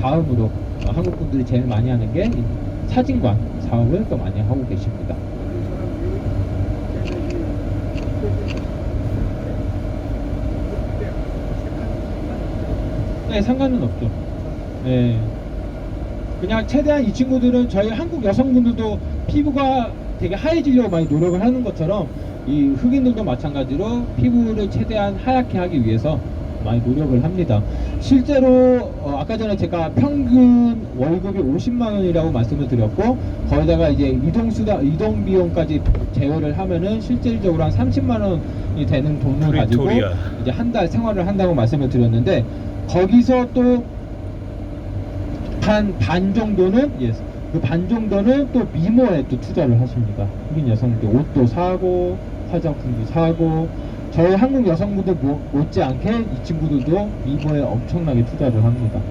다음으로 어, 한국 분들이 제일 많이 하는 게이 사진관 사업을 또 많이 하고 계십니다. 네, 상관은 없죠. 네. 그냥 최대한 이 친구들은 저희 한국 여성분들도 피부가 되게 하얘지려고 많이 노력을 하는 것처럼 이 흑인들도 마찬가지로 피부를 최대한 하얗게 하기 위해서 많이 노력을 합니다. 실제로 어, 아까 전에 제가 평균 월급이 50만 원이라고 말씀을 드렸고 거기다가 이제 이동 수다 이동 비용까지 제외를 하면은 실질적으로 한 30만 원이 되는 돈을 가지고 프리토리아. 이제 한 달 생활을 한다고 말씀을 드렸는데 거기서 또 한 반 정도는 예, 그반 정도는 또 미모에 또 투자를 하십니다. 흑인 여성들 옷도 사고 화장품도 사고 저희 한국 여성분들 못- 못지않게 이 친구들도 미모에 엄청나게 투자를 합니다.